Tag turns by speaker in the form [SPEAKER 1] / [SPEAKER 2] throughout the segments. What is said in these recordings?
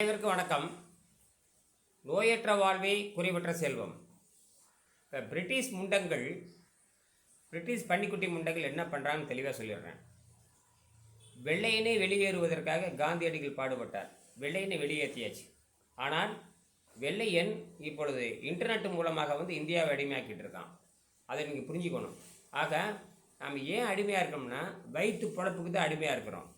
[SPEAKER 1] அனைவருக்கும் வணக்கம். நோயற்ற வாழ்வே குறைவற்ற செல்வம். இப்போ பிரிட்டிஷ் முண்டங்கள் பிரிட்டிஷ் பன்னிக்குட்டி முண்டங்கள் என்ன பண்ணுறாங்கன்னு தெளிவாக சொல்லிடுறேன். வெள்ளையனை வெளியேறுவதற்காக காந்தியடிகள் பாடுபட்டார். வெள்ளையனை வெளியேற்றியாச்சு. ஆனால் வெள்ளையன் இப்பொழுது இன்டர்நெட் மூலமாக வந்து இந்தியாவை அடிமையாக்கிட்டு இருக்கான். அதை நீங்கள் புரிஞ்சுக்கணும். ஆக நாம் ஏன் அடிமையாக இருக்கோம்னா வயிற்று பொழப்புக்கு தான் அடிமையாக இருக்கிறோம்.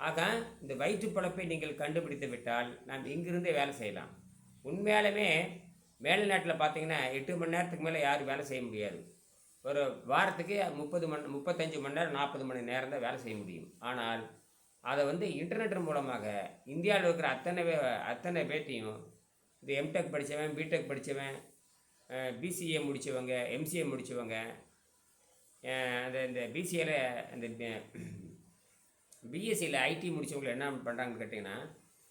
[SPEAKER 1] ஆக இந்த வயிற்று பொழப்பை நீங்கள் கண்டுபிடித்து விட்டால் நாம் இங்கிருந்தே வேலை செய்யலாம். உண்மையாலுமே மேல் நாட்டில் பார்த்தீங்கன்னா எட்டு மணி நேரத்துக்கு மேலே யாரும் வேலை செய்ய முடியாது. ஒரு வாரத்துக்கு முப்பது மணி முப்பத்தஞ்சு மணி நேரம் நாற்பது மணி நேரம் தான் வேலை செய்ய முடியும். ஆனால் அதை வந்து இன்டர்நெட் மூலமாக இந்தியாவில் இருக்கிற அத்தனை பே அத்தனை பேர்த்தையும் இந்த எம்டெக் படித்தவன் பிடெக் படித்தவன் பிசிஏ முடித்தவங்க எம்சிஏ முடித்தவங்க அந்த இந்த பிசிஏல அந்த பிஎஸ்சியில் ஐடி முடித்தவங்க என்ன பண்ணுறாங்கன்னு கேட்டிங்கன்னா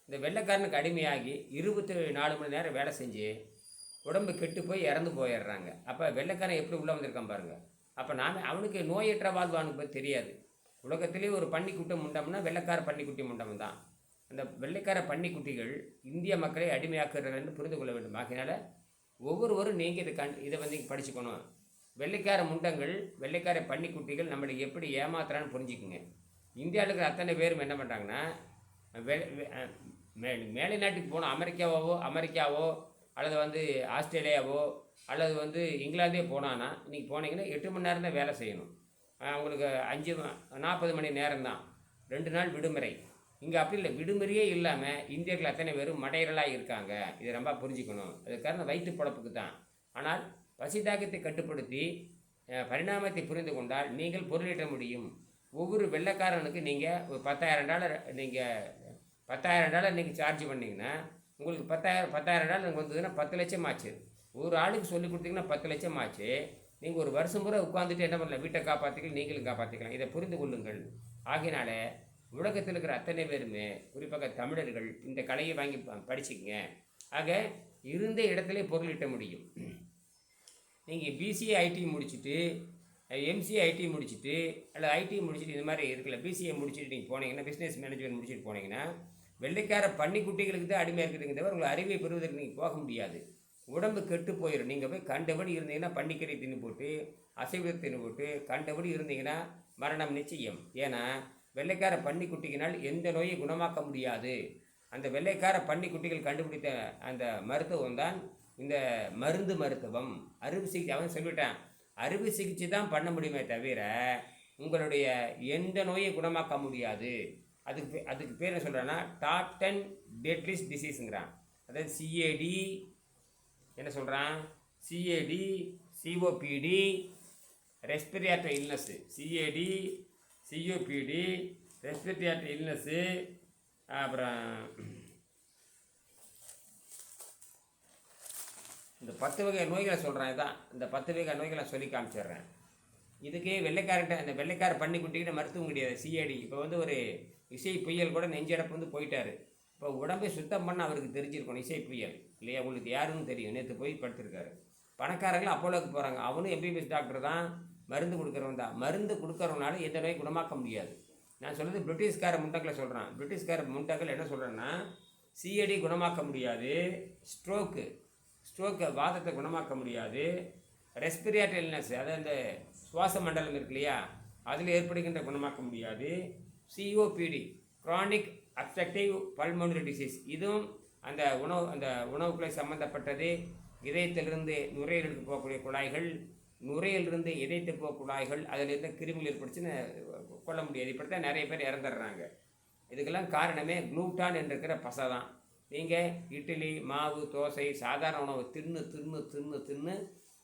[SPEAKER 1] இந்த வெள்ளைக்காரனுக்கு அடிமையாகி இருபத்தி நாலு மணி நேரம் வேலை செஞ்சு உடம்பு கெட்டு போய் இறந்து போயிடுறாங்க. அப்போ வெள்ளைக்காரன் எப்படி உள்ளே வந்திருக்கான் பாருங்கள் அப்போ நாம் அவனுக்கு நோயற்ற வாழ்வானுக்கு பற்றி தெரியாது. உலகத்திலே ஒரு பன்னிக்குட்டி முண்டம்னா வெள்ளைக்கார பன்னிக்குட்டி முண்டம் தான். அந்த வெள்ளைக்கார பன்னிக்குட்டிகள் இந்திய மக்களை அடிமையாக்குறதுன்னு புரிந்து கொள்ள வேண்டும். ஆகையினால ஒவ்வொருவரும் நீங்கள் இதை கண் இதை வந்து படிச்சுக்கணும். வெள்ளைக்கார முண்டங்கள் வெள்ளைக்கார பன்னிக்குட்டிகள் நம்மளை எப்படி ஏமாத்துறான்னு புரிஞ்சுக்குங்க. இந்தியாவில் இருக்கிற அத்தனை பேரும் என்ன பண்ணுறாங்கன்னா மே மேலை நாட்டுக்கு போகணும் அமெரிக்காவோ அமெரிக்காவோ அல்லது வந்து ஆஸ்திரேலியாவோ அல்லது வந்து இங்கிலாந்தே போனான்னா இன்றைக்கி போனீங்கன்னா எட்டு மணி நேரம் தான் வேலை செய்யணும். அவங்களுக்கு அஞ்சு நாற்பது மணி நேரம் தான். ரெண்டு நாள் விடுமுறை. இங்கே அப்படி இல்லை விடுமுறையே இல்லாமல் இந்தியர்கள் அத்தனை பேரும் மடையர்களாக இருக்காங்க. இதை ரொம்ப புரிஞ்சுக்கணும். அது காரணம் வயிற்று பொழப்புக்கு தான். ஆனால் பசி தாக்கத்தை கட்டுப்படுத்தி பரிணாமத்தை புரிந்து கொண்டால் நீங்கள் பொருளீட்ட முடியும். ஒவ்வொரு வெள்ளைக்காரனுக்கு நீங்கள் ஒரு பத்தாயிரம் டாலர் நீங்கள் பத்தாயிரம் டாலர் நீங்கள் சார்ஜ் பண்ணிங்கன்னா உங்களுக்கு பத்தாயிரம் பத்தாயிரம் டாலர் வந்ததுன்னா பத்து லட்சம் ஆச்சு. ஒரு ஆளுக்கு சொல்லி கொடுத்தீங்கன்னா பத்து லட்சம் ஆச்சு. நீங்கள் ஒரு வருஷம் பூரா உட்காந்துட்டு என்ன பண்ணலாம்? வீட்டை காப்பாற்றிக்கலாம் நீங்களும் காப்பாற்றிக்கலாம் இதை புரிந்து கொள்ளுங்கள். ஆகினால உலகத்தில் இருக்கிற அத்தனை பேருமே குறிப்பாக தமிழர்கள் இந்த கலையை வாங்கி ப- படிச்சுக்கங்க. ஆக இருந்த இடத்துல பொருளீட்ட முடியும். நீங்கள் பிசிஏ ஐடி முடிச்சுட்டு எம்சிஏ ஐடி முடிச்சுட்டு அல்லது ஐடி முடிச்சுட்டு இந்த மாதிரி இருக்குல்ல பிசிஏ முடிச்சுட்டு நீங்கள் போனீங்கன்னா பிஸ்னஸ் மேனேஜ்மெண்ட் முடிச்சுட்டு போனீங்கன்னா வெள்ளைக்கார பன்னிக்குட்டிகளுக்கு தான் அடிமையாக இருக்குதுங்க தவிர உங்களை அறிவை பெறுவதற்கு நீங்கள் போக முடியாது. உடம்பு கெட்டு போயிடும் நீங்கள் போய் கண்டபடி இருந்தீங்கன்னா பன்னிக்கறி தின்னு போட்டு அசைவத்தை தின்னு போட்டு கண்டபடி இருந்தீங்கன்னா மரணம் நிச்சயம். ஏன்னா வெள்ளைக்கார பன்னிக்குட்டியினால் எந்த நோயை குணமாக்க முடியாது. அந்த வெள்ளைக்கார பன்னிக்குட்டிகள் கண்டுபிடித்த அந்த மருத்துவம் தான் இந்த மருந்து மருத்துவம். அறுவை சிகிச்சை அவன் சொல்லிவிட்டான் அறுவை சிகிச்சை தான் பண்ண முடியுமே தவிர உங்களுடைய எந்த நோயை குணமாக்க முடியாது. அதுக்கு அதுக்கு பேர் என்ன சொல்கிறான்னா டாப் டென் டெட்லிஸ் டிசீஸுங்கிறான் அதாவது சிஏடி என்ன சொல்கிறான் CAD COPD respiratory illness CAD COPD respiratory illness அப்புறம் இந்த பத்து வகை நோய்களை சொல்கிறேன் இதான். இந்த பத்து வகை நோய்களை சொல்லி காமிச்சிடுறேன். இதுக்கே வெள்ளைக்காரர்கிட்ட அந்த வெள்ளைக்கார பண்ணி குட்டிக்கிட்ட மருத்துவம் கிடையாது சிஐடி இப்போ வந்து ஒரு இசை புயல் கூட நெஞ்சடப்பு வந்து போயிட்டார். இப்போ உடம்பை சுத்தம் பண்ண அவருக்கு தெரிஞ்சிருக்கணும் இசை புயல். இல்லையா? உங்களுக்கு யாருன்னு தெரியும். நேற்று போய் படுத்திருக்காரு. பணக்காரர்கள் அப்போலோக்கு போகிறாங்க அவனும் எம்பிபிஎஸ் டாக்டர் தான். மருந்து கொடுக்குறவன் தான். மருந்து கொடுக்குறவனால எந்த நோய் குணமாக்க முடியாது. நான் சொல்கிறது பிரிட்டிஷ்கார முண்டக்களை சொல்கிறேன் பிரிட்டிஷ்கார முண்டக்கள் என்ன சொல்கிறேன்னா சிஐடி குணமாக்க முடியாது. ஸ்ட்ரோக்கு. ஸ்ட்ரோக்கை வாதத்தை குணமாக்க முடியாது. ரெஸ்பிரேட்டரி இல்னஸ் அதாவது அந்த சுவாச மண்டலம் இருக்கு இல்லையா? அதில் ஏற்படுகின்ற குணமாக்க முடியாது. COPD chronic obstructive pulmonary disease இதுவும் அந்த உணவு அந்த உணவுக்குள்ளே சம்மந்தப்பட்டது இதயத்திலிருந்து நுரையீரலுக்கு போகக்கூடிய குழாய்கள் நுரையிலிருந்து இதயத்துக்கு போக குழாய்கள் அதில் கிருமிகள் ஏற்படுச்சுன்னு கொள்ள முடியாது. இப்படி தான் நிறைய பேர் இறந்துடுறாங்க. இதுக்கெல்லாம் காரணமே குளூட்டான் இருக்கிற பசை தான் நீங்கள் இட்லி மாவு தோசை சாதாரண உணவு தின்னு தின்னு தின்னு தின்னு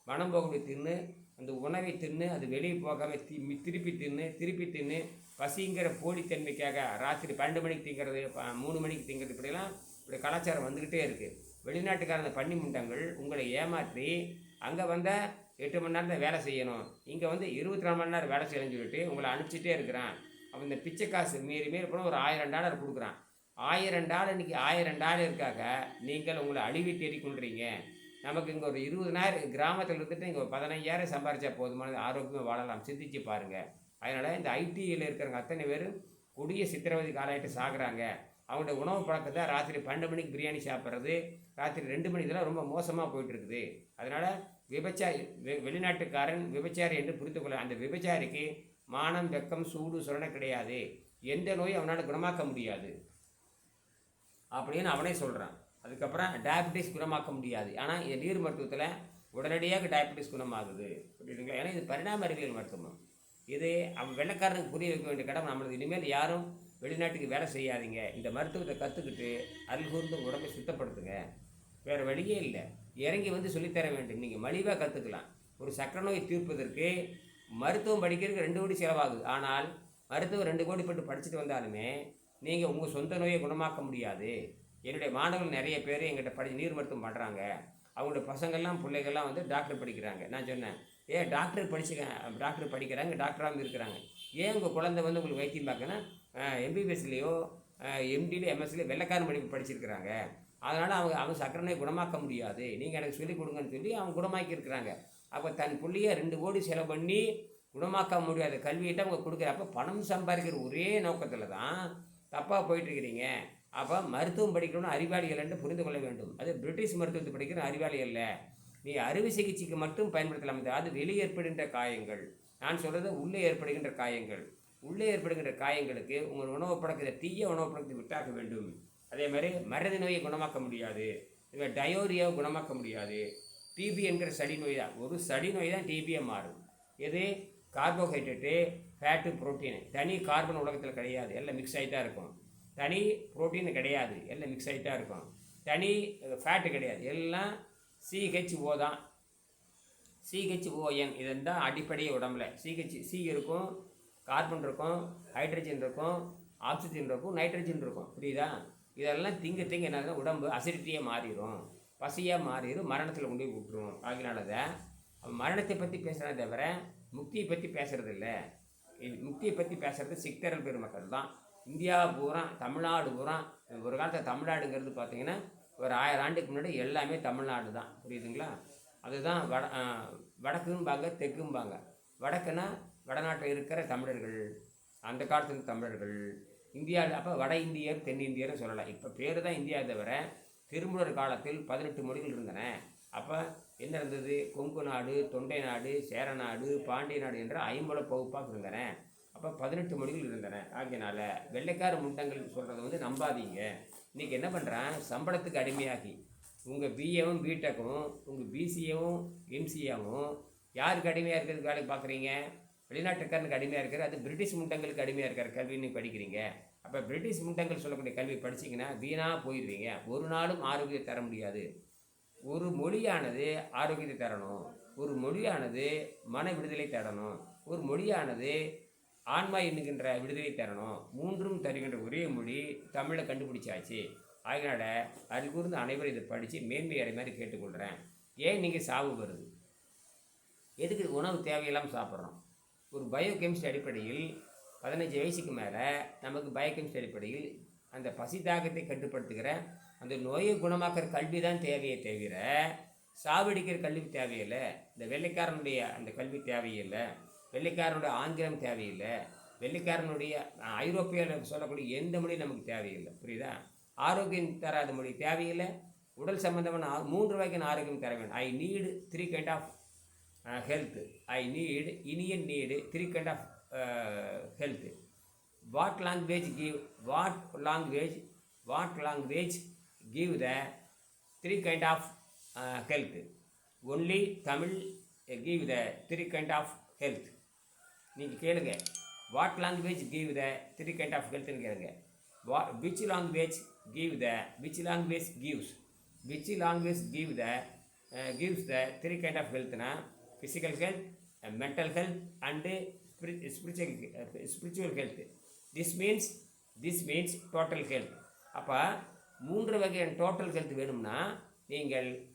[SPEAKER 1] மனம் போகக்கூடிய தின்னு அந்த உணவை தின்னு அது வெளியே போகாமல் தி திருப்பி தின்னு திருப்பி தின்னு பசிங்கிற போலித்தன்மைக்காக ராத்திரி பன்னெண்டு மணிக்கு திங்கிறது மூணு மணிக்கு திங்கிறது இப்படிலாம் இப்படி கலாச்சாரம் வந்துக்கிட்டே இருக்குது வெளிநாட்டுக்கார பண்ணி பன்னி முண்டங்கள் உங்களை ஏமாற்றி அங்கே வந்தால் எட்டு மணி நேரம் தான் வேலை செய்யணும். இங்கே வந்து இருபத்தி நாலு மணி நேரம் வேலை செய்யணும்னு சொல்லிட்டு உங்களை அனுப்பிச்சிட்டே இருக்கிறான். அவன் இந்த பிச்சை காசு மீறி மீறி போனால் ஒரு ஆயிரம் டாலர் கொடுக்குறான். ஆயிரம் டாலர் இன்றைக்கி ஆயிரம் டாலருக்காக நீங்கள் உங்களை அழிவை தேடிக்கொள்கிறீங்க நமக்கு இங்கே ஒரு இருபதனாயிரம் கிராமத்தில் இருந்துட்டு இங்கே ஒரு பதினைஞ்சாயிரம் சம்பாரிச்சா போதுமானது ஆரோக்கியமாக வாழலாம். சிந்திச்சு பாருங்கள் அதனால் இந்த ஐடியில் இருக்கிறவங்க அத்தனை பேர் கொடிய சித்திரவதை காலாயிட்டு சாகுறாங்க. அவங்களோட உணவு பழக்கத்தை ராத்திரி பன்னெண்டு மணிக்கு பிரியாணி சாப்பிட்றது. ராத்திரி ரெண்டு மணி இதெல்லாம் ரொம்ப மோசமாக போயிட்டுருக்குது. அதனால் விபச்சாரி வெ- வெளிநாட்டுக்காரன் விபச்சாரி என்று புரிந்து கொள்ள அந்த விபச்சாரிக்கு மானம் வெக்கம் சூடு சுரணை கிடையாது. எந்த நோயும் அவனால் குணமாக்க முடியாது. அப்படின்னு அவனே சொல்கிறான் அதுக்கப்புறம் டயபெட்டிஸ் குணமாக்க முடியாது. ஆனால் இந்த நீர் மருத்துவத்தில் உடனடியாக டயபெட்டிஸ் குணமாகுது. புரியுதுங்களா? ஏன்னா இது பரிணாம அறிவியல் மருத்துவம். இது அவன் வெள்ளைக்காரனுக்கு புரிய வைக்க வேண்டிய கடமை. நம்மளுக்கு இனிமேல் யாரும் வெளிநாட்டுக்கு வேலை செய்யாதீங்க. இந்த மருத்துவத்தை கற்றுக்கிட்டு அருள் கூர்ந்து உடம்பை சுத்தப்படுத்துங்க. வேறு வழியே இல்லை. இறங்கி வந்து சொல்லித்தர வேண்டும். நீங்கள் மலிவாக கற்றுக்கலாம் ஒரு சக்கர நோய் தீர்ப்பதற்கு மருத்துவம் படிக்கிறதுக்கு ரெண்டு கோடி செலவாகுது. ஆனால் மருத்துவம் ரெண்டு கோடி போட்டு படிச்சுட்டு வந்தாலுமே நீங்கள் உங்கள் சொந்த நோயை குணமாக்க முடியாது. என்னுடைய மாணவர்கள் நிறைய பேர் எங்கிட்ட படி நீர் மருத்துவம் பண்ணுறாங்க அவங்களோட பசங்கள்லாம் பிள்ளைகள்லாம் வந்து டாக்டர் படிக்கிறாங்க. நான் சொன்னேன் ஏன் டாக்டர் படிச்சுக்க டாக்டர் படிக்கிறாங்க டாக்டராகவும் இருக்கிறாங்க. ஏன் உங்கள் குழந்தை வந்து உங்களுக்கு வைத்தியம் பார்க்கன்னா எம்பிபிஎஸ்லேயோ எம்டிலேயோ எம்எஸ்லேயோ வெள்ளக்காரன் படிப்பு படிச்சிருக்கிறாங்க. அதனால் அவங்க அவங்க சக்கரனை நோயை குணமாக்க முடியாது. நீங்கள் எனக்கு சொல்லிக் கொடுங்கன்னு சொல்லி அவங்க குணமாக்கி இருக்கிறாங்க. அப்போ தன் பிள்ளையை ரெண்டு கோடி செலவு பண்ணி குணமாக்க முடியாத. கல்வியிட்ட அவங்க கொடுக்குற அப்போ பணம் சம்பாதிக்கிற ஒரே நோக்கத்தில் தான் தப்பாக போயிட்டுருக்கிறீங்க. அப்போ மருத்துவம் படிக்கணும்னு அறிவாளிகள் என்று புரிந்து கொள்ள வேண்டும். அது பிரிட்டிஷ் மருத்துவத்தை படிக்கிற அறிவாளி அல்ல. நீ அறுவை சிகிச்சைக்கு மட்டும் பயன்படுத்தலாம் அது வெளியே ஏற்படுகின்ற காயங்கள். நான் சொல்கிறது உள்ளே ஏற்படுகின்ற காயங்கள். உள்ளே ஏற்படுகின்ற காயங்களுக்கு உங்கள் உணவு பழக்கத்தை தீய உணவு பழக்கத்தை விட்டாக்க வேண்டும். அதே மாதிரி மருத நோயை குணமாக்க முடியாது. இல்லை டயோரியாவை குணமாக்க முடியாது. டிபி என்கிற சளி நோய் தான். ஒரு சளி நோய் தான் டிபியை மாறும். எது? கார்போஹைட்ரேட்டு ஃபேட்டு புரோட்டீன் தனி கார்பன் உலகத்தில் கிடையாது. எல்லாம் மிக்ஸ் ஆகிட்டா இருக்கும். தனி ப்ரோட்டீன் கிடையாது. எல்லாம் மிக்ஸ் ஆகிட்டா இருக்கும். தனி ஃபேட்டு கிடையாது. எல்லாம் சிஹெச்ஓ தான். சிஹெச்ஓஎன் இதன் தான் அடிப்படையே உடம்புல. சிஹெச் சி இருக்கும். கார்பன் இருக்கும். ஹைட்ரஜன் இருக்கும். ஆக்சிஜன் இருக்கும். நைட்ரஜன் இருக்கும். புரியுதா? இதெல்லாம் திங்க திங்க என்ன உடம்பு அசிடிட்டியாக மாறிடும் பசியாக மாறிடும் மரணத்தில் கொண்டு போய் விட்டுரும். அதனால தான் மரணத்தை பற்றி பேசுகிறத தவிர முக்தியை பற்றி பேசுறது முக்தியை பற்றி பேசுகிறது சிக்தர்கள் பெருமக்கள் தான். இந்தியா பூரா தமிழ்நாடு பூரா ஒரு காலத்தில் தமிழ்நாடுங்கிறது பார்த்தீங்கன்னா ஒரு ஆயிரம் ஆண்டுக்கு முன்னாடி எல்லாமே தமிழ்நாடு தான். புரியுதுங்களா? அதுதான் வட வடக்கும்பாங்க தெற்கும்பாங்க. வடக்குன்னா வடநாட்டில் இருக்கிற தமிழர்கள் அந்த காலத்தில் தமிழர்கள். இந்தியாவில் அப்போ வட இந்தியர் தென்னிந்தியர்னு சொல்லலாம். இப்போ பேர் தான் இந்தியா தவிர திருமூலர் காலத்தில் பதினெட்டு மொழிகள் இருந்தன. அப்போ என்ன இருந்தது? கொங்கு நாடு தொண்டை நாடு சேர நாடு பாண்டிய நாடு என்ற ஐம்பல பகுப்பாக இருந்தன. அப்போ பதினெட்டு மொழிகள் இருந்தன. ஆகியனால வெள்ளைக்கார முண்டங்கள் சொல்கிறத வந்து நம்பாதீங்க. இன்றைக்கி என்ன பண்ணுறான் சம்பளத்துக்கு அடிமையாகி. உங்கள் பிஏவும் பிடெக்கும் உங்கள் பிசிஏவும் எம்சிஏவும் யாருக்கு அடிமையாக இருக்கிறதுக்கு வேலைக்கு பார்க்குறீங்க வெளிநாட்டுக்காரனுக்கு அடிமையாக இருக்கிற அது பிரிட்டிஷ் முண்டங்களுக்கு அடிமையாக இருக்கிற கல்வின்னு படிக்கிறீங்க. அப்போ பிரிட்டிஷ் முண்டங்கள் சொல்லக்கூடிய கல்வி படிச்சீங்கன்னா வீணாக போயிடுவீங்க. ஒரு நாளும் ஆரோக்கியம் தர முடியாது. ஒரு மொழியானது ஆரோக்கியத்தை தரணும். ஒரு மொழியானது மன விடுதலை தரணும் ஒரு மொழியானது ஆன்மா எண்ணுகின்ற விடுதலை தரணும் மூன்றும் தருகின்ற ஒரே மொழி தமிழை கண்டுபிடிச்சாச்சு. அதனால் அது கூர்ந்து அனைவரும் இதை படித்து மேன்மை அடை மாதிரி கேட்டுக்கொள்கிறேன் ஏன் நீங்கள் சாவு வருது? எதுக்கு உணவு தேவையில்லாமல் சாப்பிட்றோம்? ஒரு பயோகெமிஸ்ட்ரி அடிப்படையில் பதினஞ்சு வயசுக்கு மேலே நமக்கு பயோகெமிஸ்ட்ரி அடிப்படையில் அந்த பசி தாகத்தை கட்டுப்படுத்துகிற அந்த நோயை குணமாக்குற கல்வி தான் தேவையே தவிர சாவடிக்கிற கல்வி தேவையில்லை. இந்த வெள்ளைக்காரனுடைய அந்த கல்வி தேவையில்லை. வெள்ளைக்காரனுடைய ஆங்கிலம் தேவையில்லை. வெள்ளைக்காரனுடைய ஐரோப்பியாவில் சொல்லக்கூடிய எந்த மொழியும் நமக்கு தேவையில்லை. புரியுதா? ஆரோக்கியம் தராத மொழி தேவையில்லை. உடல் சம்பந்தமான மூன்று வகையான ஆரோக்கியம் தர வேண்டும். I uh, need three kind of health I need Iniyan need three kind of health what language give what language what language give the three kind of health only Tamil give the three kind of health நீங்கள் கேளுங்க. What language give the three kind of ஹெல்த்னு கேளுங்க. வா which language give the which language gives which language give the gives the three kind of ஹெல்த்னா physical health mental health and spiritual spiritual health this means this means total health அப்போ மூன்று வகையான total health வேணும்னா நீங்கள்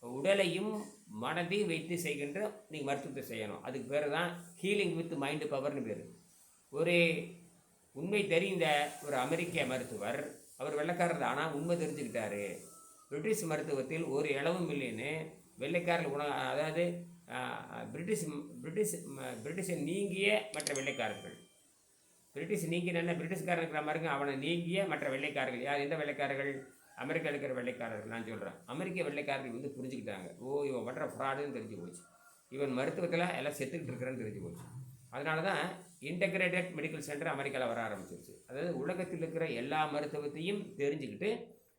[SPEAKER 1] உடலையும் மனதையும் வைத்து செய்கின்ற நீங்கள் மருத்துவத்தை செய்யணும். அதுக்கு பேர் தான் ஹீலிங் வித் மைண்டு பவர்னு பேர். ஒரு உண்மை தெரிந்த ஒரு அமெரிக்க மருத்துவர் அவர் வெள்ளைக்காரர் தான் ஆனால் உண்மை தெரிஞ்சுக்கிட்டாரு. பிரிட்டிஷ் மருத்துவத்தில் ஒரு இளவும் இல்லைன்னு வெள்ளைக்காரர் உண அதாவது பிரிட்டிஷ் பிரிட்டிஷ் ம- பிரிட்டிஷை நீங்கிய மற்ற வெள்ளைக்காரர்கள். பிரிட்டிஷ் நீங்கினா பிரிட்டிஷ்காரன் இருக்கிற மாதிரிங்க அவனை நீங்கிய மற்ற வெள்ளைக்காரர்கள். யார்? எந்த வெள்ளைக்காரர்கள்? அமெரிக்கா இருக்கிற வெள்ளைக்காரர்கள். நான் சொல்கிறேன் அமெரிக்க வெள்ளைக்காரர்கள் வந்து புரிஞ்சுக்கிட்டாங்க. ஓ இவன் பண்ணுற ஃப்ராடுன்னு தெரிஞ்சு போச்சு. இவன் மருத்துவத்தில் எல்லாம் செத்துக்கிட்டு இருக்கிறேன்னு தெரிஞ்சு போச்சு. அதனால தான் இன்டகிரேட்டட் மெடிக்கல் சென்டர் அமெரிக்காவில் வர ஆரம்பிச்சிருச்சு. அதாவது உலகத்தில் இருக்கிற எல்லா மருத்துவத்தையும் தெரிஞ்சுக்கிட்டு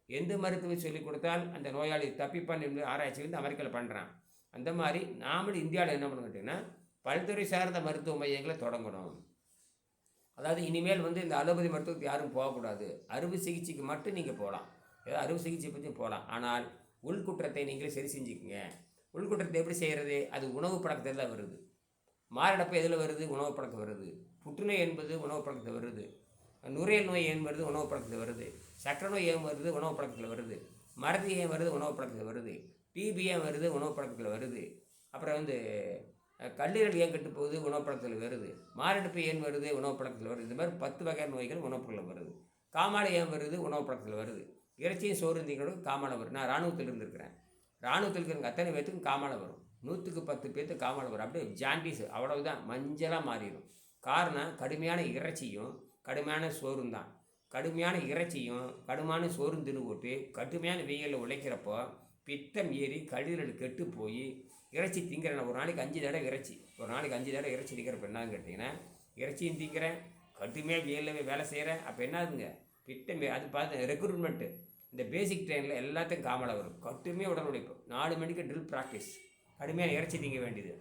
[SPEAKER 1] எந்த மருத்துவம் சொல்லிக் கொடுத்தால் அந்த நோயாளி தப்பிப்பான் என்று ஆராய்ச்சி வந்து அமெரிக்காவில் பண்ணுறான் அந்த மாதிரி நாமளும் இந்தியாவில் என்ன பண்ணணும் கேட்டிங்கன்னா பல்துறை சார்ந்த மருத்துவ மையங்களை தொடங்கணும். அதாவது இனிமேல் வந்து இந்த அலோபதி மருத்துவத்துக்கு யாரும் போகக்கூடாது. அறுவை சிகிச்சைக்கு மட்டும் நீங்கள் போகலாம். ஏதோ அறுவை சிகிச்சை பற்றி போகலாம். ஆனால் உள்குற்றத்தை நீங்களே சரி செஞ்சுக்கங்க. உள்குற்றத்தை எப்படி செய்கிறது அது உணவு பழக்கத்தில் தான் வருது. மாரடைப்பு எதில் வருது? உணவு பழக்கம் வருது. புற்றுநோய் என்பது உணவு பழக்கத்தில் வருது. நுரையல் நோய் ஏன் வருது? உணவு பழக்கத்தில் வருது. சக்கரை நோய் ஏன் வருது? உணவு பழக்கத்தில் வருது. மறதி ஏன் வருது? உணவு பழக்கத்தில் வருது. டிபி ஏன் வருது? உணவு பழக்கத்தில் வருது. அப்புறம் வந்து கல்லீரல் ஏன் கெட்டு போகுது உணவுப்பழத்தில் வருது. மாரடைப்பு ஏன் வருது உணவுப்பழத்தில் வருது? இது மாதிரி பத்து வகையான நோய்கள் உணவு வருது. காமாலை ஏன் வருது உணவுப்பழத்தில் வருது. இறைச்சியும் சோறு இருந்தீங்களோட காமாலை வரும். நான் இராணுவத்தில் இருந்திருக்கிறேன். இராணுவத்தில் இருக்கிறவங்க அத்தனை பேர்த்துக்கும் காமாலை வரும். நூற்றுக்கு பத்து பேர்த்து காமாலை வரும். அப்படியே ஜாண்டிஸ் அவ்வளவுதான். மஞ்சளாக மாறிடும். காரணம் கடுமையான இறைச்சியும் கடுமையான சோறும் தான். கடுமையான இறைச்சியும் கடுமையான சோறும் தின்னு போட்டு கடுமையான வெயிலில் உழைக்கிறப்போ பித்தம் ஏறி கல்லீரல் கெட்டு போய் இறைச்சி திங்கிறேன் ஒரு நாளைக்கு அஞ்சு தடவை இறைச்சி. ஒரு நாளைக்கு அஞ்சு தடவை இறைச்சி திங்கிறப்ப என்னன்னு கேட்டிங்கன்னா இறைச்சியும் திங்கிறேன் கட்டுமையாக வெயிலில் வேலை செய்கிறேன் அப்போ என்னதுங்க ஆகுதுங்க? ஏ- அது பார்த்து ரெக்ரூட்மெண்ட்டு இந்த பேசிக் ட்ரெயினில் எல்லாத்தையும் காமலை வரும். கட்டுமையாக உடல் உழைப்பு நாலு மணிக்கு ட்ரில் ப்ராக்டிஸ் கடுமையாக இறைச்சி திங்க வேண்டியது.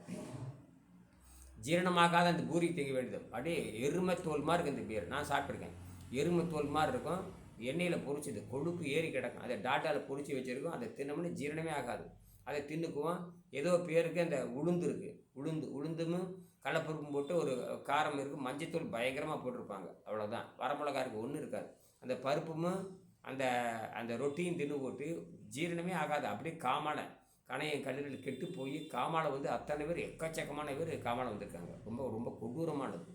[SPEAKER 1] ஜீரணமாகாத அந்த பூரி திங்க வேண்டியது. அப்படியே எருமை தோல் மாதிரி இருக்குது இந்த பீர் நான் சாப்பிட்ருக்கேன் எருமை தோல் மாதிரி இருக்கும். எண்ணெயில் பொரிச்சது கொழுப்பு ஏறி கிடக்கும். அதை டாட்டாவில் பொரிச்சு வச்சுருக்கோம். அதை தின்னமுன்னு ஜீரணமே ஆகாது. அதை தின்னுக்குவோம். ஏதோ பேருக்கு அந்த உளுந்து இருக்குது உளுந்து உளுந்தும் கடலப்பருப்பும் போட்டு ஒரு காரம் இருக்குது மஞ்சத்தூள் பயங்கரமாக போட்டிருப்பாங்க. அவ்வளோதான் வரமிளகா இருக்குது ஒன்றும் இருக்காது. அந்த பருப்பும் அந்த அந்த ரொட்டியும் தின்னு போட்டு ஜீரணமே ஆகாது. அப்படியே காமாலை கணையம் கல்லூரியில் கெட்டு போய் காமாலை வந்து அத்தனை பேர் எக்கச்சக்கமான பேர் காமாலை வந்திருக்காங்க. ரொம்ப ரொம்ப கொடூரமானது.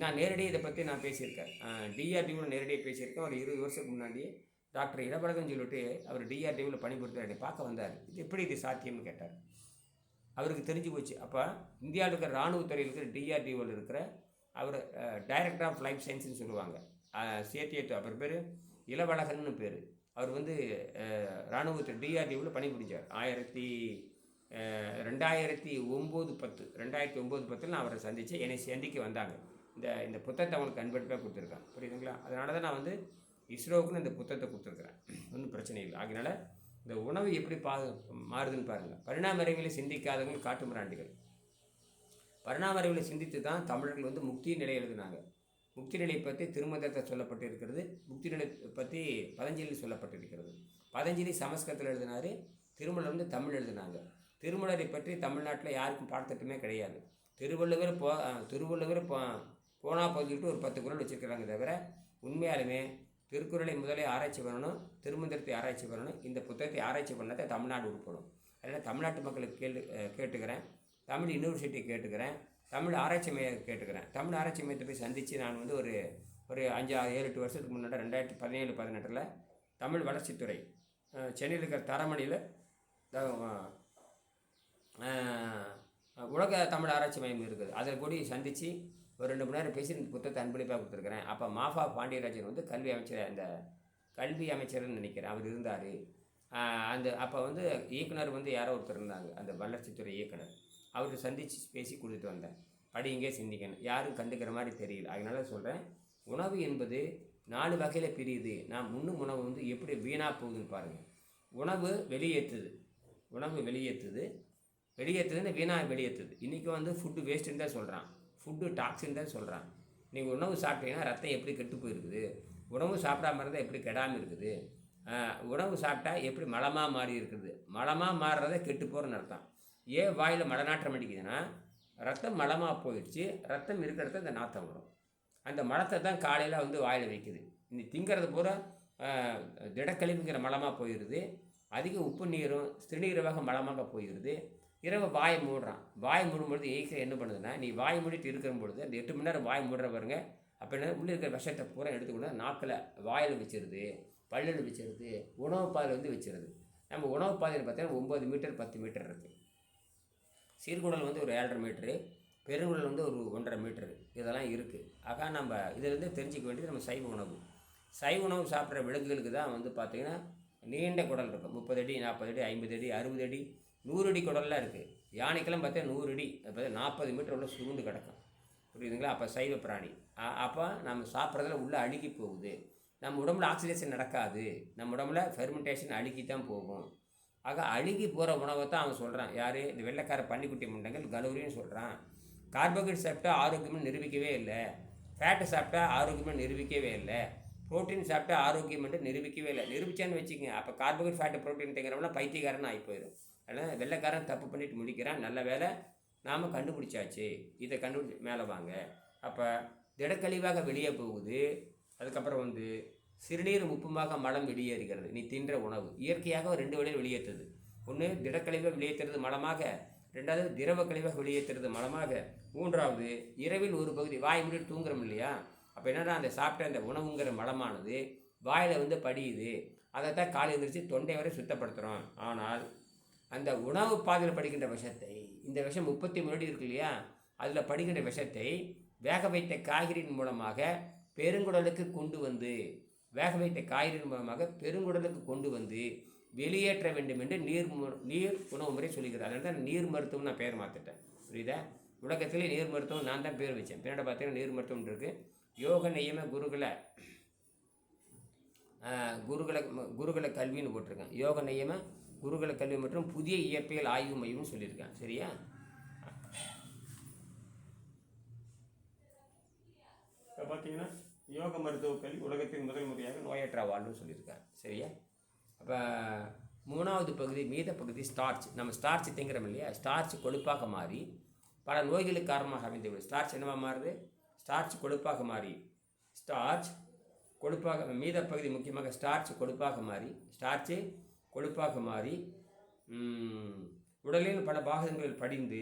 [SPEAKER 1] நான் நேரடியாக இதை பற்றி நான் பேசியிருக்கேன். டிஆர்டிவில் நேரடியாக பேசியிருக்கேன். ஒரு இருபது வருஷத்துக்கு முன்னாடி டாக்டர் இடபழகன் சொல்லிட்டு அவர் டிஆர்டிவில் பணிபுரித்தார் என்னை பார்க்க வந்தார். இது எப்படி இது சாத்தியம்னு கேட்டார். அவருக்கு தெரிஞ்சு போச்சு. அப்போ இந்தியாவில் இருக்கிற இராணுவத்துறையில் இருக்கிற டிஆர்டிஓவில் இருக்கிற அவர் டைரக்டர் ஆஃப் லைஃப் சயின்ஸ்னு சொல்லுவாங்க. சேத்தியத்து அவர் பேர் இளவழகன்னு பேர். அவர் வந்து இராணுவத்தில் டிஆர்டிஓவில் பணிபுரிஞ்சார் ஆயிரத்தி ரெண்டாயிரத்தி ஒம்பது பத்து ரெண்டாயிரத்தி ஒம்பது பத்தில் நான் அவரை சந்தித்தேன் என்னை சந்திக்க வந்தாங்க. இந்த இந்த புத்தகத்தை அவங்களுக்கு அன்பளிப்பாக கொடுத்துருக்கேன் புரியுதுங்களா? அதனால தான் நான் வந்து இஸ்ரோவுக்குன்னு இந்த புத்தகத்தை கொடுத்துருக்குறேன். ஒன்றும் பிரச்சனை இல்லை. அதனால் இந்த உணவு எப்படி பா மாறுதுன்னு பாருங்கள் பரிணாம சிந்திக்காதவங்க காட்டு மிராண்டிகள். சிந்தித்து தான் தமிழர்கள் வந்து முக்தி நிலை எழுதினாங்க. முக்தி நிலை பற்றி திருமதத்தை சொல்லப்பட்டு இருக்கிறது. முக்தி நிலை பற்றி பதஞ்சலி சொல்லப்பட்டிருக்கிறது பதஞ்சலி சமஸ்கிருதத்தில் எழுதினாரு. திருமலர் வந்து தமிழ் எழுதினாங்க. திருமலரை பற்றி தமிழ்நாட்டில் யாருக்கும் பாடத்திட்டமே கிடையாது. திருவள்ளுவர் போ திருவள்ளுவர் போ போனா போதுக்கிட்டு ஒரு பத்து குரல் வச்சுருக்கிறாங்க தவிர உண்மையாலுமே திருக்குறளை முதலே ஆராய்ச்சி பண்ணணும் திருமந்திரத்தை ஆராய்ச்சி பண்ணணும் இந்த புத்தகத்தை ஆராய்ச்சி பண்ணதை தமிழ்நாடு உட்படும் அதனால் தமிழ்நாட்டு மக்களுக்கு கேட்டு கேட்டுக்கிறேன். தமிழ் யூனிவர்சிட்டி கேட்டுக்கிறேன். தமிழ் ஆராய்ச்சி மையம் கேட்டுக்கிறேன். தமிழ் ஆராய்ச்சி மையத்தை போய் சந்தித்து நான் வந்து ஒரு ஒரு அஞ்சு ஏழு எட்டு வருஷத்துக்கு முன்னாடி ரெண்டாயிரத்தி பதினேழு பதினெட்டில் தமிழ் வளர்ச்சித்துறை சென்னையில் இருக்கிற தரமணியில் உலக தமிழ் ஆராய்ச்சி மையம் இருக்குது. அதில் கூடி சந்தித்து ஒரு ரெண்டு மணி நேரம் பேசி இந்த புத்தகத்தை அன்பளிப்பாக கொடுத்துருக்குறேன். அப்போ மாஃபா பாண்டியராஜன் வந்து கல்வி அமைச்சர் அந்த கல்வி அமைச்சர்னு நினைக்கிறேன். அவர் இருந்தார். அந்த அப்போ வந்து இயக்குனர் வந்து யாரோ ஒருத்தர் இருந்தாங்க. அந்த வளர்ச்சித்துறை இயக்குனர். அவர்கிட்ட சந்தித்து பேசி கொடுத்துட்டு வந்தேன். படிங்க சிந்திக்கணும். யாரும் கண்டுக்கிற மாதிரி தெரியல. அதனால சொல்கிறேன் உணவு என்பது நாலு வகையில் பிரியுது. நான் முன்னும் உணவு வந்து எப்படி வீணாக போகுதுன்னு பாருங்கள் உணவு வெளியேற்றுது. உணவு வெளியேற்றுது. வெளியேற்றுதுன்னு வீணாக வெளியேற்றுது. இன்றைக்கி வந்து ஃபுட்டு வேஸ்ட்டுன்னு தான் சொல்கிறான் ஃபுட்டு டாக்ஸின் தான் சொல்கிறான் நீங்கள் உணவு சாப்பிட்டீங்கன்னா ரத்தம் எப்படி கெட்டு போயிருக்குது? உணவு சாப்பிடாம இருந்தால் எப்படி கெடாமல் இருக்குது? உணவு சாப்பிட்டா எப்படி மலமாக மாறி இருக்குது? மலமாக மாறுறத கெட்டு போகிறன்னு அர்த்தம். ஏன் வாயில் மலநாற்றம் அடிக்குதுன்னா ரத்தம் மலமாக போயிடுச்சு ரத்தம் இருக்கிற இடத்துல இந்த வரும். அந்த மலத்தை தான் காலையில் வந்து வாயில் வைக்குது. இனி திங்கிறது பூரா திடக்கழிவுங்கிற மலமாக போயிடுது அதிக உப்பு நீரும் சிறுநீரக மலமாக போயிடுது இரவு வாயை மூடுறான். வாய் மூடும்பொழுது பொழுது என்ன பண்ணுதுன்னா நீ வாய் மூடிட்டு இருக்கிற பொழுது அந்த எட்டு மணி நேரம் வாய் மூடுற பாருங்க அப்போ என்ன உள்ளே இருக்கிற விஷத்தை பூரா எடுத்துக்கொண்டு நாக்கில் வாயில் வச்சிருது பல்லில் வச்சிருது உணவு பாதையில் வந்து வச்சிருது. நம்ம உணவு பாதையில் பார்த்தீங்கன்னா ஒம்பது மீட்டர் பத்து மீட்டர் இருக்குது சீர்குடல் வந்து ஒரு ஏழரை மீட்ரு பெருங்குடல் வந்து ஒரு ஒன்றரை மீட்டரு இதெல்லாம் இருக்குது ஆக நம்ம இதிலேருந்து தெரிஞ்சிக்க வேண்டியது நம்ம சைவ உணவு. சைவ உணவு சாப்பிட்ற விலங்குகளுக்கு தான் வந்து பார்த்திங்கன்னா நீண்ட குடல் இருக்கும். முப்பது அடி நாற்பது அடி ஐம்பது அடி அறுபது அடி நூறு அடி குடல்லாம் இருக்குது யானைக்கெல்லாம் பார்த்தா நூறு அடி அப்போ நாற்பது மீட்டர் உள்ள சுருண்டு கிடக்கும். புரியுதுங்களா? அப்போ சைவ பிராணி. அப்போ நம்ம சாப்பிட்றதுல உள்ளே அழுகி போகுது. நம்ம உடம்புல ஆக்சிடேஷன் நடக்காது. நம்ம உடம்புல ஃபெர்மெண்டேஷன் அழுகி தான் போகும். ஆக அழுகி போகிற உணவை தான் அவன் சொல்கிறான் யார்? இந்த வெள்ளைக்கார பன்னிக்குட்டி முண்டங்கள் கலோரின்னு சொல்கிறான் கார்போஹைட்ரேட் சாப்பிட்டா ஆரோக்கியம்னு நிரூபிக்கவே இல்லை. ஃபேட்டை சாப்பிட்டா ஆரோக்கியமாக நிரூபிக்கவே இல்லை. புரோட்டீன் சாப்பிட்டா ஆரோக்கியம் என்று நிரூபிக்கவே இல்லை. நிரூபிச்சான்னு வச்சுக்கோங்க. அப்போ கார்போஹைட்ரேட் ஃபேட்டு ப்ரோட்டீன் தேங்கிறவங்களாம் பைத்தியக்காரன் ஆகி போயிடும் அதனால் வெள்ளைக்காரன் தப்பு பண்ணிட்டு முடிக்கிறான் நல்ல வேலை நாம் கண்டுபிடிச்சாச்சு. இதை கண்டுபிடிச்சி மேலே வாங்க. அப்போ திடக்கழிவாக வெளியே போகுது. அதுக்கப்புறம் வந்து சிறுநீர் உப்புமாக மலம் வெளியேறுகிறது. நீ தின்ற உணவு. இயற்கையாக ரெண்டு வழியில் வெளியேற்றுது. ஒன்று திடக்கழிவாக வெளியேற்றுறது மலமாக. ரெண்டாவது திரவ கழிவாக வெளியேற்றுறது மலமாக. மூன்றாவது இரவில் ஒரு பகுதி வாய் மூடி தூங்குறோம் இல்லையா? அப்போ என்னடா அந்த சாப்பிட்ட அந்த உணவுங்கிற மலமானது? வாயில் வந்து படியுது. அதை தான் காலை எழுந்திரிச்சு தொண்டை வரை சுத்தப்படுத்துகிறோம் ஆனால் அந்த உணவு பாதையில் படிக்கின்ற விஷத்தை இந்த விஷம் முப்பத்தி மூணு அடி இருக்கு இல்லையா? அதில் படிக்கின்ற விஷத்தை வேக வைத்த காய்கறியின் மூலமாக பெருங்குடலுக்கு கொண்டு வந்து வேக வைத்த காய்கறியின் மூலமாக பெருங்குடலுக்கு கொண்டு வந்து வெளியேற்ற வேண்டும் என்று நீர் மு- நீர் உணவு முறை சொல்லுகிறது. அதனால தான் நீர் மருத்துவம் நான் பேர் மாற்றிட்டேன் புரியுதா? உலகத்திலே நீர் மருத்துவம் நான் தான் பேர் வச்சேன். பின்னாடி பார்த்தீங்கன்னா நீர் மருத்துவம் இருக்குது யோக நியம குருகுல ஆஹ், குருகுல குருகுல கல்வின்னு போட்டிருக்கேன் யோக நியம குருகுல கல்வி மற்றும் புதிய இயற்பியல் ஆய்வு மையம்னு சொல்லியிருக்கேன் சரியா? இப்போ பார்த்தீங்கன்னா யோக மருத்துவ கல்வி உலகத்தின் முதல் முறையாக நோயற்ற வாழ்வுன்னு சொல்லியிருக்கேன் சரியா? அப்போ மூணாவது பகுதி மீத பகுதி ஸ்டார்ச் நம்ம ஸ்டார்ச் திங்கிறோம் இல்லையா? ஸ்டார்ச் கொழுப்பாக மாறி பல நோய்களுக்கு காரணமாக அமைந்துவிடும் ஸ்டார்ச் என்னவா மாறுது? ஸ்டார்ச் கொழுப்பாக மாறி ஸ்டார்ச் கொழுப்பாக மீத பகுதி முக்கியமாக ஸ்டார்ச் கொழுப்பாக மாறி ஸ்டார்ச்சு கொழுப்பாக மாறி உடலில் பல பாகங்களில் படிந்து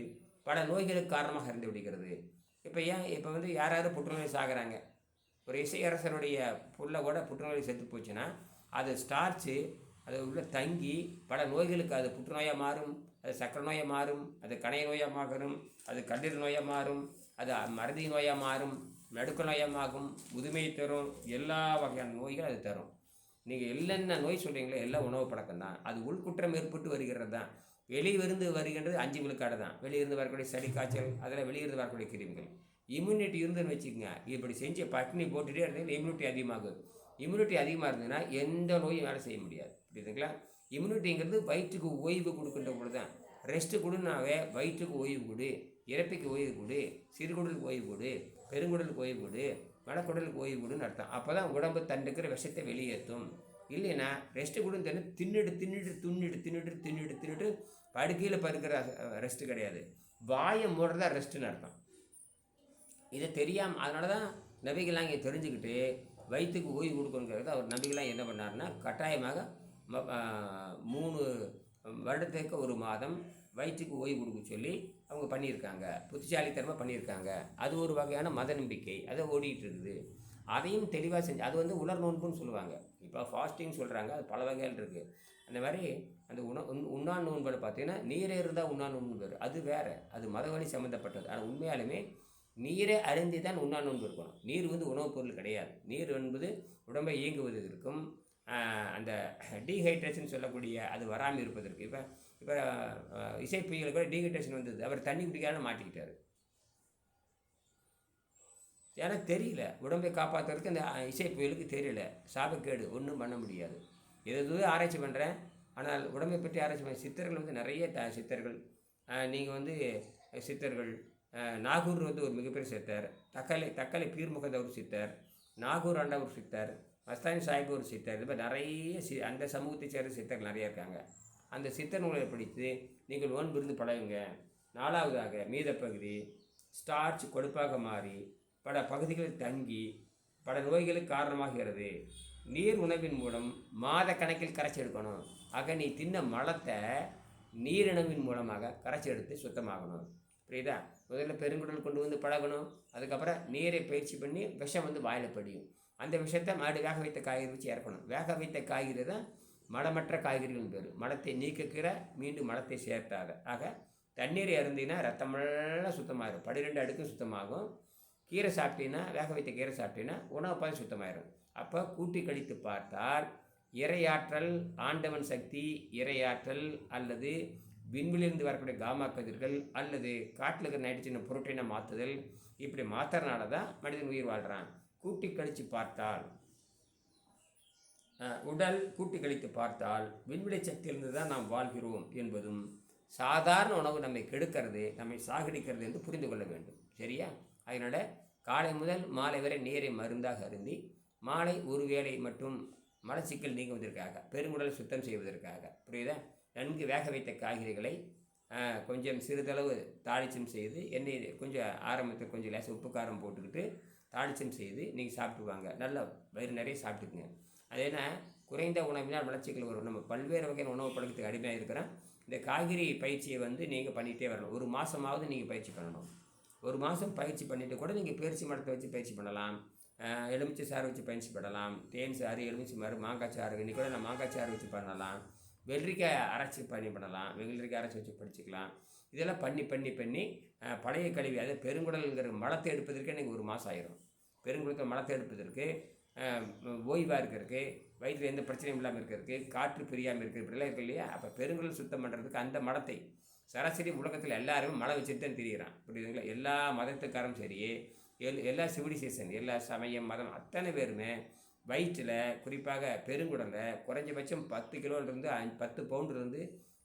[SPEAKER 1] பல நோய்களுக்கு காரணமாக இருந்து விடுகிறது. இப்போ ஏன் இப்போ வந்து யார் யார் புற்றுநோய் சாகிறாங்க. ஒரு இசையரசருடைய புள்ள கூட புற்றுநோய் செத்து போச்சுன்னா அது ஸ்டார்ச்சு அது உள்ள தங்கி பல நோய்களுக்கு அது புற்றுநோயாக மாறும் அது சக்கரை நோயாக மாறும் அது கணைய நோயாக மாறும் அது கல்லீரல் நோயாக மாறும் அது மருதி நோயாக மாறும் நடுக்க நோயமாகும் முதுமை தரும் எல்லா வகையான நோய்கள் அது தரும். நீங்கள் என்னென்ன நோய் சொல்கிறீங்களோ எல்லாம் உணவு பழக்கம் தான் அது உள்குற்றம் ஏற்பட்டு வருகிறது தான் வெளியிருந்து வருகின்றது அஞ்சு விழுக்காடு தான் வெளியிருந்து வரக்கூடிய சளி காய்ச்சல் அதில் வெளியிருந்து வரக்கூடிய கிருமிகள். இம்யூனிட்டி இருந்துன்னு வச்சுக்கோங்க. இப்படி செஞ்சு பட்னி போட்டுகிட்டே இருந்தீங்கன்னா இம்யூனிட்டி அதிகமாகும் இம்யூனிட்டி அதிகமாக இருந்ததுன்னா எந்த நோயும் வேலை செய்ய முடியாது. புரியுதுங்களா? இம்யூனிட்டிங்கிறது வயிற்றுக்கு ஓய்வு கொடுக்கின்ற பொழுது தான் ரெஸ்ட்டு கொடுனாவே வயிற்றுக்கு ஓய்வு கொடு இறப்பிக்கு ஓய்வு கொடு சிறுகுடலுக்கு ஓய்வு கொடு பெருங்குடலுக்கு ஓய்வு கொடு மடக்குடலுக்கு ஓய்வு கொடுன்னு அர்த்தம். அப்போ தான் உடம்பு தண்டுக்கிற விஷத்தை வெளியேற்றும். இல்லைன்னா ரெஸ்ட்டு கொடுன்னு தெரியும் தின்னுடு தின்னுட்டு துண்ணிட்டு தின்னுட்டு தின்னுட்டு தின்னுட்டு படுக்கையில் படுக்கிற ரெஸ்ட்டு கிடையாது. வாயை மூடுறதா ரெஸ்ட்டுன்னு அர்த்தம். இதை தெரியாமல் அதனால தான் நபிகள்லாம் இங்கே தெரிஞ்சுக்கிட்டு வயிற்றுக்கு ஓய்வு கொடுக்கணுங்கிறது அவர் நபிகள்லாம் என்ன பண்ணாருன்னா கட்டாயமாக ம- மூணு வருடத்திற்கு ஒரு மாதம் வயிற்றுக்கு ஓய்வு கொடுக்க சொல்லி அவங்க பண்ணியிருக்காங்க. புத்திசாலித்தனமாக பண்ணியிருக்காங்க. அது ஒரு வகையான மத நம்பிக்கை. அதை ஓடிட்டு இருக்குது அதையும் தெளிவாக செஞ்சு அது வந்து உலர் நோன்புன்னு சொல்லுவாங்க. இப்போ ஃபாஸ்டிங் சொல்கிறாங்க அது பல வகைகள் இருக்குது அந்த மாதிரி அந்த உண உண் உண்ணா நோன்பு பார்த்தீங்கன்னா நீரே இருந்தால் உண்ணா நோன்பு பேர். அது வேறு. அது மத வழி சம்மந்தப்பட்டது ஆனால் உண்மையாலுமே நீரை அருந்தி தான் உண்ணா நோன்பு இருக்கணும். நீர் வந்து உணவுப் பொருள் கிடையாது. நீர் என்பது உடம்பை இயங்குவதற்கும் அந்த டீஹைட்ரேஷன் சொல்லக்கூடிய அது வராமல் இருப்பதற்கு. இப்போ இப்போ இசை புயல் கூட டீஹைட்ரேஷன் வந்தது. அவர் தண்ணி குடிக்காமல் மாட்டிக்கிட்டார். ஏன்னா தெரியல. உடம்பை காப்பாற்றுறதுக்கு அந்த இசை புயலுக்கு தெரியல. சாபக்கேடு ஒன்றும் பண்ண முடியாது. எதுவும் ஆராய்ச்சி பண்ணுறேன் ஆனால் உடம்பை பற்றி ஆராய்ச்சி பண்ண சித்தர்கள் வந்து நிறைய த சித்தர்கள். நீங்கள் வந்து சித்தர்கள் நாகூர் வந்து ஒரு மிகப்பெரிய சித்தர். தக்கலை தக்கலை பீர்முகந்த ஒரு சித்தர். நாகூர் ஆண்டா ஒரு சித்தர். மஸ்தானி சாஹிப் ஒரு சித்தர். இது மாதிரி நிறைய சி அந்த சமூகத்தை சேர்ந்த சித்தர்கள் நிறைய இருக்காங்க. அந்த சித்தர் நூலை படித்து நீங்கள் நோன்பிருந்து பழகுங்க. நாலாவதாக மீதப்பகுதி ஸ்டார்ச் கொழுப்பாக மாறி பல பகுதிகளில் தங்கி பல நோய்களுக்கு காரணமாகிறது. நீர் உணவின் மூலம் மாத கணக்கில் கரைச்சி எடுக்கணும். ஆக நீ தின்ன மலத்தை நீரிணவின் மூலமாக கரைச்சி எடுத்து சுத்தமாகணும். புரியுதா? முதல்ல பெருங்குடல் கொண்டு வந்து பழகணும். அதுக்கப்புறம் நீரை பயிற்சி பண்ணி விஷம் வந்து வாயில் படியும். அந்த விஷயத்தை மாடு வேக வைத்த காய்கறி வச்சு இறக்கணும். வேக வைத்த காய்கறி தான் மலமற்ற காய்கறிகள் பேர். மலத்தை நீக்குக்கிற மீண்டும் மலத்தை சேர்த்தாத. ஆக தண்ணீர் இறந்தினா ரத்தமெல்லாம் சுத்தமாகிடும் பன்னிரெண்டு அடுக்கும் சுத்தமாகும். கீரை சாப்பிட்டீங்கன்னா வேக வைத்த கீரை சாப்பிட்டீங்கன்னா உணவு பாதி சுத்தமாயிரும். அப்போ கூட்டி கழித்து பார்த்தால் இறையாற்றல் ஆண்டவன் சக்தி இறையாற்றல் அல்லது விண்வெளியிலிருந்து வரக்கூடிய காமா கதிர்கள் அல்லது காட்டில் இருக்கிற நைட்ரஜனை புரோட்டீனை மாற்றுதல் இப்படி மாற்றுறனால தான் மனிதன் உயிர் வாழ்கிறான் கூட்டி கழித்து பார்த்தால் உடல் கூட்டி கழித்து பார்த்தால் விண்வெளி சக்தியிலிருந்து தான் நாம் வாழ்கிறோம் என்பதும் சாதாரண உணவு நம்மை கெடுக்கிறது நம்மை சாகடிக்கிறது என்று புரிந்து கொள்ள வேண்டும். சரியா? அதனால் காலை முதல் மாலை வரை நீரை மருந்தாக அருந்தி மாலை ஒரு வேளை மட்டும் மலச்சிக்கல் நீங்குவதற்காக பெருங்குடல் சுத்தம் செய்வதற்காக புரியுதா? நன்கு வேக வைத்த காய்கறிகளை கொஞ்சம் சிறிதளவு தாளிச்சம் செய்து எண்ணெய் கொஞ்சம் ஆரம்பத்தில் கொஞ்சம் லேசாக உப்பு காரம் போட்டுக்கிட்டு தாளிச்சம் செய்து நீங்கள் சாப்பிட்டுவாங்க நல்ல நல்லா வயிறு நிறைய சாப்பிட்டுக்குங்க. அது குறைந்த உணவினால் வளர்ச்சிகள் வரும். நம்ம பல்வேறு வகையான உணவு பழக்கத்துக்கு அடிமையாக இருக்கிறோம். இந்த காய்கறி பயிற்சியை வந்து நீங்கள் பண்ணிகிட்டே வரணும். ஒரு மாதமாவது நீங்கள் பயிற்சி பண்ணணும். ஒரு மாதம் பயிற்சி பண்ணிவிட்டு கூட நீங்கள் பயிற்சி மரத்தை வச்சு பயிற்சி பண்ணலாம். எலுமிச்சை சாறு வச்சு பயிற்சி பண்ணலாம். தேன் சாறு எலுமிச்சை மாறு மாங்காய் சாறு இன்றைக்கூட கூட நான் மாங்காய் சாறு வச்சு பண்ணலாம். வெள்ளரிக்காய் அரைச்சி பண்ணி பண்ணலாம். வெள்ளரிக்காய் அரைச்சி வச்சு படிச்சுக்கலாம். இதெல்லாம் பண்ணி பண்ணி பண்ணி பழைய கழிவு அது பெருங்குடல்ங்கிற மலத்தை எடுப்பதற்கே எனக்கு ஒரு மாதம் ஆயிரும். பெருங்குடத்தை மலத்தை எடுப்பதற்கு ஓய்வாக இருக்கிறதுக்கு வயிற்றில் எந்த பிரச்சனையும் இல்லாமல் இருக்கிறதுக்கு காற்று பிரியாமல் இருக்கிற இப்படிலாம் இருக்கு இல்லையா? அப்போ பெருங்குடல் சுத்தம் பண்ணுறதுக்கு அந்த மடத்தை சராசரி உலகத்தில் எல்லாருமே மழை வச்சுட்டு தான் திரியிறான். புரியுதுங்களா? எல்லா மதத்துக்காரும் சரி எல் எல்லா சிவிலைசேஷன் எல்லா சமயம் மதம் அத்தனை பேருமே வயிற்றில் குறிப்பாக பெருங்குடலில் குறைஞ்சபட்சம் பத்து கிலோலேருந்து அஞ்சு பத்து பவுண்டுலேருந்து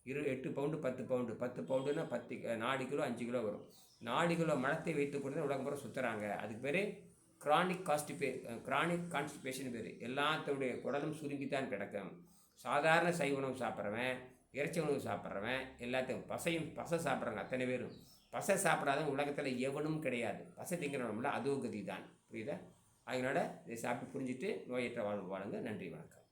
[SPEAKER 1] இரு எட்டு பவுண்டு பத்து பவுண்டு. பத்து பவுண்டுன்னா பத்து நாலு கிலோ அஞ்சு கிலோ வரும். நாலு கிலோ மலத்தை வைத்து கொண்டு உலகம் பூரா சுற்றுறாங்க அதுக்கு பேர் கிரானிக் காஸ்டிபே கிரானிக் கான்ஸ்டிபேஷன் பேர். எல்லாத்தோடைய குடலும் சுருங்கி தான் கிடக்கும். சாதாரண சைவ உணவு சாப்பிட்றவன் இறைச்சி உணவு சாப்பிட்றவன் எல்லாத்தையும் பசையும் பசை சாப்பிட்றாங்க அத்தனை பேரும். பசை சாப்பிடாத உலகத்தில் எவனும் கிடையாது. பசை திங்கிறவனும்ல அதோ கதி தான் புரியுதா? அதனால் இதை சாப்பிட்டு புரிஞ்சுட்டு நோயற்ற வாழ்வு வாழுங்க. நன்றி வணக்கம்.